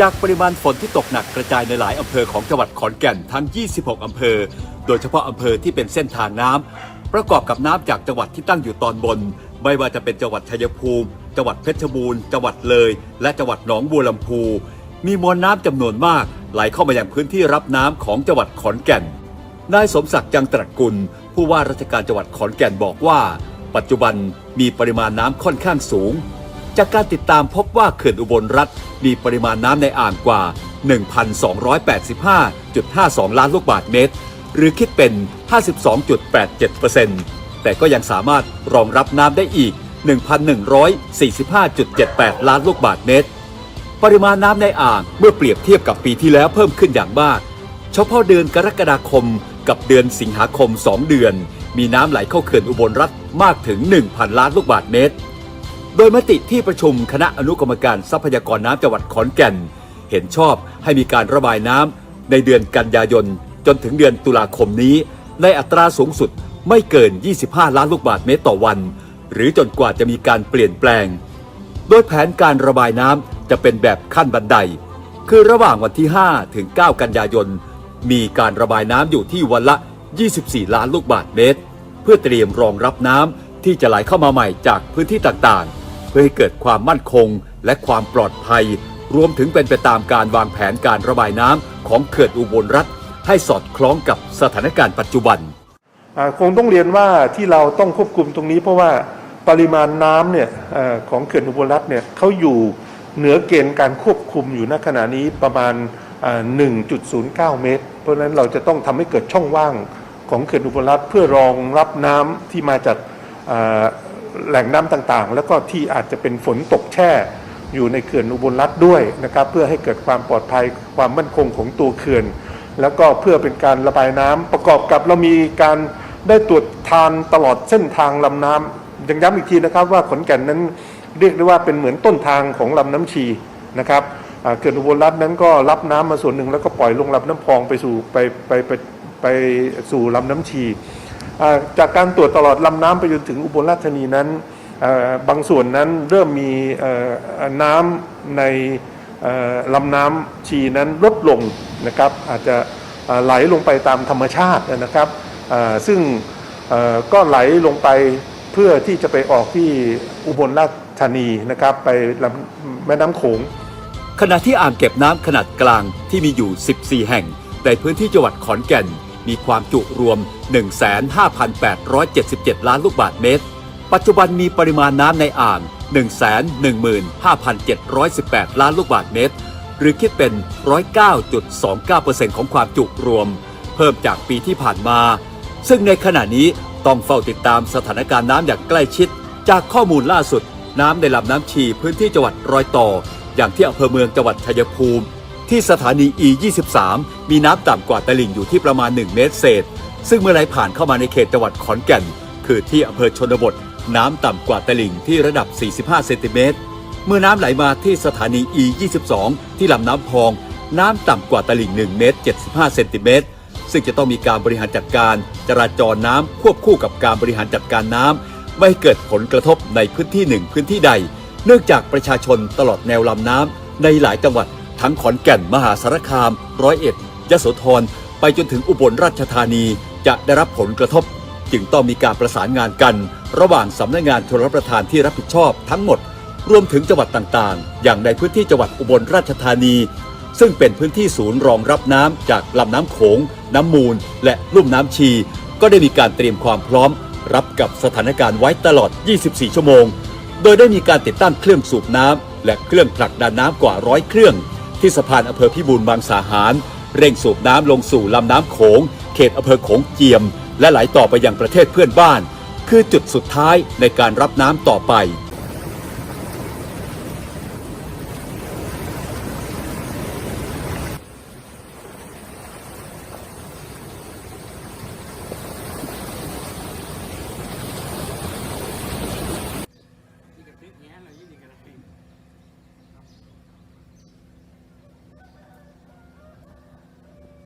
จากปริมาณฝนที่ตกหนักกระจายในหลายอำเภอของจังหวัดขอนแก่นทั้ง 26 อำเภอ โดยเฉพาะอำเภอที่เป็นเส้นทางน้ำประกอบกับน้ำจากจังหวัดที่ตั้งอยู่ตอนบน ไม่ว่าจะเป็นจังหวัดชัยภูมิ จังหวัดเพชรบูรณ์ จังหวัดเลย และจังหวัดหนองบัวลำพู มีมวลน้ำจำนวนมาก ไหลเข้ามายังพื้นที่รับน้ำของจังหวัดขอนแก่น นายสมศักดิ์จังตระกุล ผู้ว่าราชการจังหวัดขอนแก่นบอกว่า ปัจจุบันมีปริมาณน้ำค่อนข้างสูง จากการติดตามพบว่าเขื่อนอุบลรัฐมีปริมาณน้ำในอ่างกว่า 1,285.52 ล้านลูกบาศก์เมตร หรือคิดเป็น 52.87%แต่ก็ยังสามารถรองรับน้ำได้อีก 1,145.78 ล้านลูกบาศก์เมตร ปริมาณน้ำในอ่างเมื่อเปรียบเทียบกับปีที่แล้วเพิ่มขึ้นอย่างมาก เฉพาะเดือนกรกฎาคมกับเดือนสิงหาคม 2 เดือน มีน้ำไหลเข้าเขื่อนอุบลรัฐมากถึง 1,000 ล้านลูกบาศก์เมตร โดยมติที่ประชุมคณะอนุกรรมการทรัพยากรน้ำจังหวัดขอนแก่น เห็นชอบให้มีการระบายน้ำในเดือนกันยายน จนถึงเดือนตุลาคมนี้ ในอัตราสูงสุดไม่เกิน 25 ล้านลูกบาศก์เมตรต่อวัน หรือจนกว่าจะมีการเปลี่ยนแปลง โดยแผนการระบายน้ำจะเป็นแบบขั้นบันได คือระหว่างวันที่ 5 ถึง 9 กันยายน มีการระบายน้ำอยู่ที่วันละ 24 ล้านลูกบาศก์เมตร เพื่อเตรียมรองรับน้ำที่จะไหลเข้ามาใหม่จากพื้นที่ต่างๆ พื่อให้เกิดความมั่นคงและความปลอดภัย รวมถึงเป็นไปตามการวางแผนการระบายน้ำของเขื่อนอุบลรัฐ ให้สอดคล้องกับสถานการณ์ปัจจุบันคงต้องเรียนว่าที่เราต้องควบคุมตรงนี้เพราะว่าปริมาณน้ำเนี่ยอของเขื่อนอุบลรัฐเนี่ยเขาอยู่เหนือเกณฑ์การควบคุมอยู่ณขณะนี้ประมาณอ่า1.09 เมตร เพราะฉะนั้นเราจะต้องทำให้เกิดช่องว่างของเขื่อนอุบลรัฐเพื่อรองรับน้ำที่มาจาก แหล่งน้ำต่างๆ แล้วก็ที่อาจจะเป็นฝนตกแช่อยู่ในเขื่อนอุบลรัฐด้วยนะครับเพื่อให้เกิดความปลอดภัยความมั่นคงของตัวเขื่อน แล้วก็เพื่อเป็นการระบายน้ำประกอบกับเรามีการได้ตรวจทานตลอดเส้นทางลำน้ำยังย้ำอีกทีนะครับว่าขอนแก่นนั้นเรียกได้ว่าเป็นเหมือนต้นทางของลำน้ำชีนะครับเขื่อนอุบลรัฐนั้นก็รับน้ำมาส่วนหนึ่งแล้วก็ปล่อยลงลำน้ำพองไปสู่ไปไปไปไปสู่ลำน้ำชี จากการตรวจตลอดลำน้ำไปจนถึงอุบลราชธานีนั้นบางส่วนนั้นเริ่มมีน้ำในลำน้ำชีนั้นลดลงนะครับ อาจจะไหลลงไปตามธรรมชาตินะครับซึ่งก็ไหลลงไปเพื่อที่จะไปออกที่อุบลราชธานีนะครับ ไปลำแม่น้ำโขงขณะที่อ่างเก็บน้ำขนาดกลางที่มีอยู่ 14 แห่ง ในพื้นที่จังหวัดขอนแก่น มีความจุรวม 15,877 ล้านลูกบาศก์เมตร ปัจจุบันมีปริมาณน้ำในอ่าง 115,718 ล้านลูกบาศก์เมตร หรือคิดเป็น 109.29%ของความจุรวม เพิ่มจากปีที่ผ่านมา ซึ่งในขณะนี้ต้องเฝ้าติดตามสถานการณ์น้ำอย่างใกล้ชิด จากข้อมูลล่าสุด น้ำในลำน้ำชีพื้นที่จังหวัดรอยต่อ อย่างที่อำเภอเมืองจังหวัดชัยภูมิ ที่สถานี E23 มีน้ำต่ำกว่าตลิ่งอยู่ที่ประมาณ 1 เมตรเศษ ซึ่งเมื่อไหลผ่านเข้ามาในเขตจังหวัดขอนแก่น คือที่อำเภอชนบท น้ำต่ำกว่าตลิ่งที่ระดับ 45 เซนติเมตร เมื่อน้ำไหลมาที่สถานี E22 ที่ลำน้ำพอง น้ำต่ำกว่าตลิ่ง 1 เมตร 75 เซนติเมตร ซึ่งจะต้องมีการบริหารจัดการ จราจรน้ำควบคู่กับการบริหารจัดการน้ำไม่เกิดผลกระทบในพื้นที่หนึ่งพื้นที่ใด เนื่องจากประชาชนตลอดแนวลำน้ำในหลายจังหวัด ทั้งขอนแก่นมหาสารคาม ร้อยเอ็ดยโสธรไปจนถึงอุบลราชธานีจะได้รับผลกระทบ จึงต้องมีการประสานงานกัน ระหว่างสำนักงานชลประทานที่รับผิดชอบทั้งหมด รวมถึงจังหวัดต่างๆ อย่างในพื้นที่จังหวัดอุบลราชธานี ซึ่งเป็นพื้นที่ศูนย์รองรับน้ำจากลำน้ำโขง น้ำมูล และลุ่มน้ำชี ก็ได้มีการเตรียมความพร้อม รับกับสถานการณ์ไว้ตลอด 24 ชั่วโมง โดยได้มีการติดตั้งเครื่องสูบน้ำและเครื่องผลักดันน้ำกว่าร้อยเครื่อง ที่สะพานอำเภอพิบูลบางสาหาร เร่งสูบน้ำลงสู่ลำน้ำโขง เขตอำเภอโขงเจียม และไหลต่อไปยังประเทศเพื่อนบ้าน คือจุดสุดท้ายในการรับน้ำต่อไป